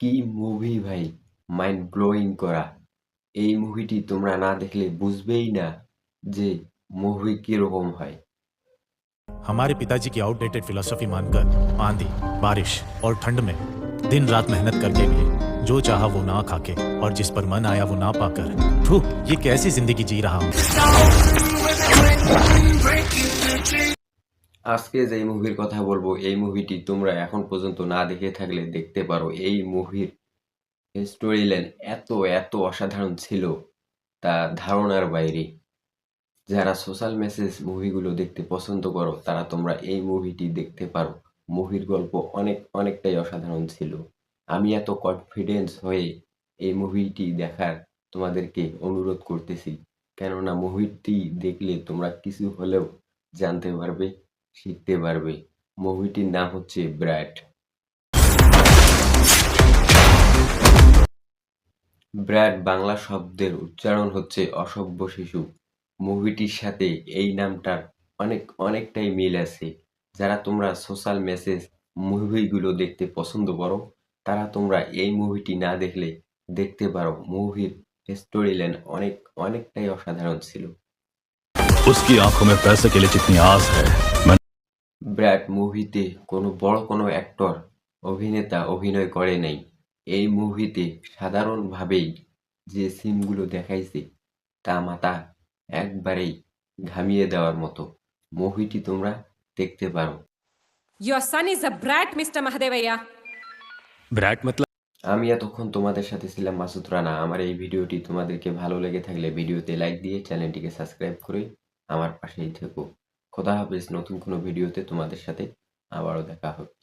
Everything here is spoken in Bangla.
কি মুভি ভাই মাইন্ড ব্লোয়িং করা এই মুভিটি তোমরা না দেখলে বুঝবেই না যে মুভি কিরকম হয় हमारे पिताजी की आउटडेटेड फिलोसफी मानकर आंधी बारिश और ठंड में दिन रात मेहनत करके भी जो चाहा वो ना खाके और जिस पर मन आया वो ना पाकर थू ये कैसी जिंदगी जी रहा हूँ আজকে যে মুভির কথা বলব, এই মুভিটি তোমরা এখন পর্যন্ত না দেখে থাকলে দেখতে পারো। এই মুভির স্টোরি লাইন এত এত অসাধারণ ছিল তা ধারণার বাইরে। যারা সোশ্যাল মেসেজ মুভিগুলো দেখতে পছন্দ করো, তারা তোমরা এই মুভিটি দেখতে পারো। মুভির গল্প অনেক, অনেকটাই অসাধারণ ছিল। আমি এত কনফিডেন্স হয়ে এই মুভিটি দেখার তোমাদেরকে অনুরোধ করতেছি। কেননা মুভিটি দেখলে তোমরা কিছু হলেও জানতে পারবে। শিখতে পারবে মুভিটির নাম হচ্ছে ব্র্যাড ব্র্যাড বাংলা শব্দের উচ্চারণ হচ্ছে অসভ্য শিশু মুভিটির সাথে এই নামটার অনেক অনেকটাই মিল আছে যারা তোমরা সোশ্যাল মেসেজ মুভিগুলো দেখতে পছন্দ করো তারা তোমরা এই মুভিটি না দেখলে দেখতে পারো মুভির স্টোরি লাইন অনেক অনেকটাই অসাধারণ ছিল उसकी आंखों में पैसे के लिए जितनी आस है मैं ব্র্যাড মুভিতে কোনো বড় কোনো অ্যাক্টর অভিনেতা অভিনয় করে নাই। এই মুভিতে সাধারণভাবেই যে সিনগুলো দেখাইছে তা মাতা একবারেই ঘামিয়ে দেওয়ার মতো। মুভিটি তোমরা দেখতে পারো। আমি এতক্ষণ তোমাদের সাথে ছিলাম মাসুদ রানা। আমার এই ভিডিওটি তোমাদেরকে ভালো লেগে থাকলে ভিডিওতে লাইক দিয়ে চ্যানেলটিকে সাবস্ক্রাইব করে আমার পাশেই থেকো। খোদা হাফেজ নতুন কোনো ভিডিওতে তোমাদের সাথে আবারও দেখা হবে।